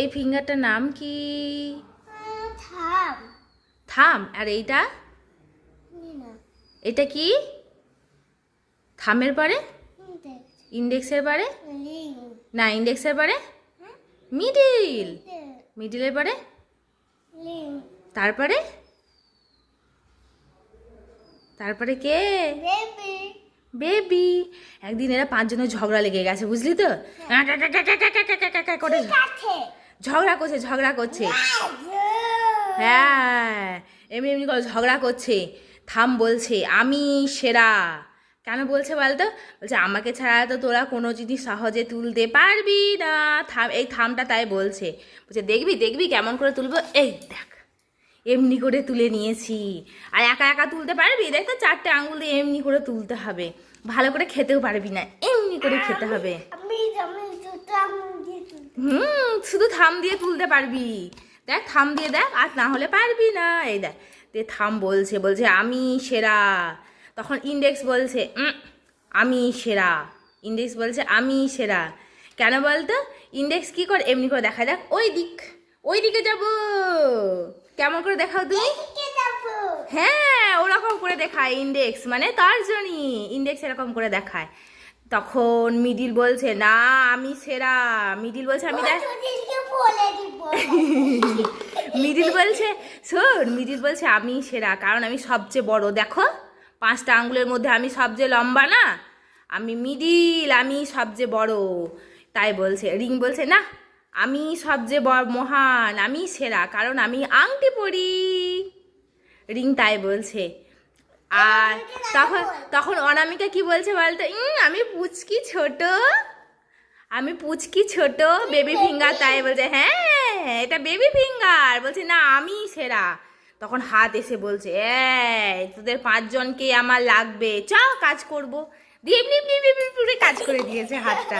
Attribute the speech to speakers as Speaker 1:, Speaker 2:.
Speaker 1: এই ফিঙ্গারটার নাম কি?
Speaker 2: থাম।
Speaker 1: থাম আর এইটা? এটা কি? থামের পরে? ইন্ডেক্সের পরে? না ইন্ডেক্সের পরে? মিডিল। মিডিলের পরে? তারপরে তারপরে কে?
Speaker 2: বেবি।
Speaker 1: একদিন এরা পাঁচজনের ঝগড়া লেগে গেছে বুঝলি তো? করে ঝগড়া করছে ঝগড়া করছে। হ্যাঁ এমনি এমনি করে ঝগড়া করছে। থাম বলছে আমি সেরা। কেন বলছে বলতো? বলছে আমাকে ছাড়া তো তোরা কোনো জিনিস সহজে তুলতে পারবি না। থাম এই থামটা তাই বলছে। বলছে দেখবি দেখবি কেমন করে তুলবো? এই দেখ। এমনি করে তুলে নিয়েছি। আর একা একা তুলতে পারবি? দেখ তো চারটে আঙুল দিয়ে এমনি করে তুলতে হবে। ভালো করে খেতেও পারবি না। এমনি করে খেতে হবে। হুম শুধু থাম দিয়ে তুলতে পারবি। দেখ থাম দিয়ে দেখ আর না হলে পারবি না। এই দেখ তে থাম বলছে বলছে আমি সেরা। তখন ইন্ডেক্স বলছে "উম, আমি সেরা। ইন্ডেক্স বলছে আমি সেরা। কেন বলতো? ইন্ডেক্স কি করে? এমনি করে দেখা দেখ ওই দিক। ওই দিকে যাব। কেমন করে দেখাও তুমি? হ্যাঁ ওরকম করে দেখায় ইন্ডেক্স মানে তার জন্যই ইন্ডেক্স এরকম করে দেখায়। তখন মিডিল বলছে না আমি সেরা। মিডিল বলছে আমি মিডিল বলছে শোন মিডিল বলছে আমি সেরা কারণ আমি সবচেয়ে বড় দেখো। পাঁচটা আঙ্গুলের মধ্যে আমি সবচেয়ে লম্বা না? আমি মিডিল আমি সবচেয়ে বড়। তাই বলছে রিং বলছে না আমি সবচেয়ে বড় মহান আমি সেরা কারণ আমি আংটি পরি রিং তাই বলছে আর তখন তখন অনামিকা কি বলছে বলতো "উম, আমি পুচকি ছোট আমি পুচকি ছোট বেবি ফিঙ্গার তাই বলছে হ্যাঁ এটা বেবি ফিঙ্গার বলছে না আমি সেরা তখন হাত এসে বলছে এই তোদের পাঁচজনকে আমার লাগবে চ কাজ করব দিয়ে এমনি কাজ করে দিয়েছে হাতটা